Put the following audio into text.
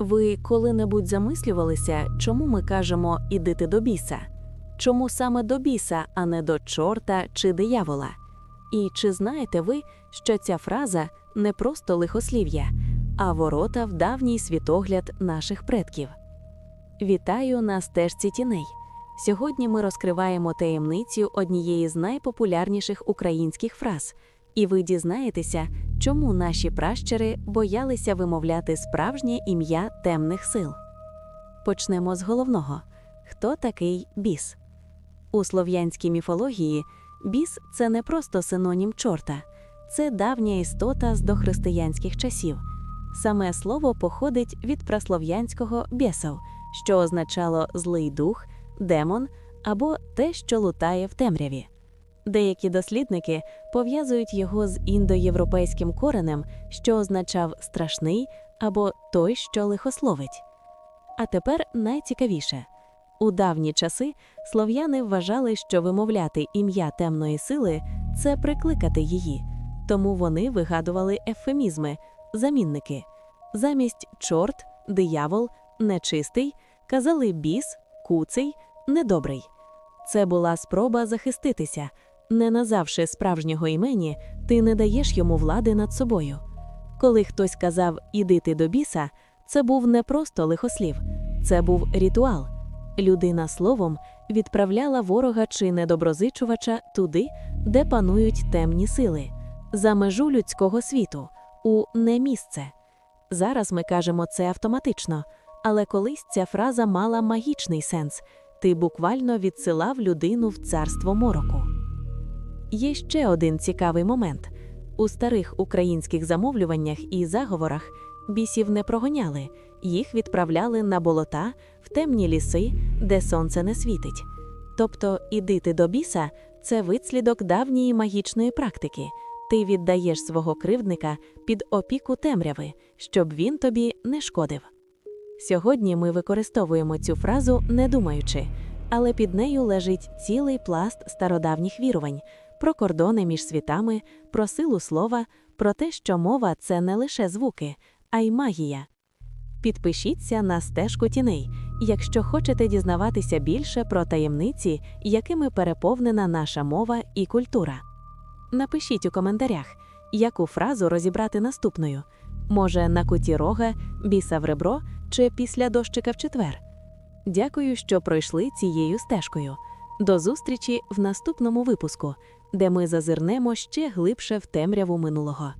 Ви коли-небудь замислювалися, чому ми кажемо іди ти до біса? Чому саме до біса, а не до чорта чи диявола? І чи знаєте ви, що ця фраза не просто лихослів'я, а ворота в давній світогляд наших предків? Вітаю на стежці тіней. Сьогодні ми розкриваємо таємницю однієї з найпопулярніших українських фраз, і ви дізнаєтеся, чому наші пращури боялися вимовляти справжнє ім'я темних сил. Почнемо з головного: хто такий біс? У слов'янській міфології біс це не просто синонім чорта, це давня істота з дохристиянських часів. Саме слово походить від праслов'янського бєсов, що означало злий дух, демон або те, що лутає в темряві. Деякі дослідники пов'язують його з індоєвропейським коренем, що означав страшний або той, що лихословить. А тепер найцікавіше у давні часи слов'яни вважали, що вимовляти ім'я темної сили це прикликати її, тому вони вигадували ефемізми, замінники. Замість чорт, диявол, нечистий казали біс, куций, недобрий. Це була спроба захиститися. Не назавши справжнього імені, ти не даєш йому влади над собою. Коли хтось казав Іди ти до біса, це був не просто лихослів, це був ритуал. Людина словом відправляла ворога чи недоброзичувача туди, де панують темні сили, за межу людського світу, у немісце. Зараз ми кажемо це автоматично, але колись ця фраза мала магічний сенс ти буквально відсилав людину в царство мороку. Є ще один цікавий момент: у старих українських замовлюваннях і заговорах бісів не прогоняли, їх відправляли на болота в темні ліси, де сонце не світить. Тобто, іди ти до біса це вислідок давньої магічної практики. Ти віддаєш свого кривдника під опіку темряви, щоб він тобі не шкодив. Сьогодні ми використовуємо цю фразу не думаючи, але під нею лежить цілий пласт стародавніх вірувань про кордони між світами, про силу слова, про те, що мова це не лише звуки, а й магія. Підпишіться на стежку тіней, якщо хочете дізнаватися більше про таємниці, якими переповнена наша мова і культура. Напишіть у коментарях, яку фразу розібрати наступною. Може, на куті рога, біса в ребро чи після дощика в четвер. Дякую, що пройшли цією стежкою. До зустрічі в наступному випуску, де ми зазирнемо ще глибше в темряву минулого.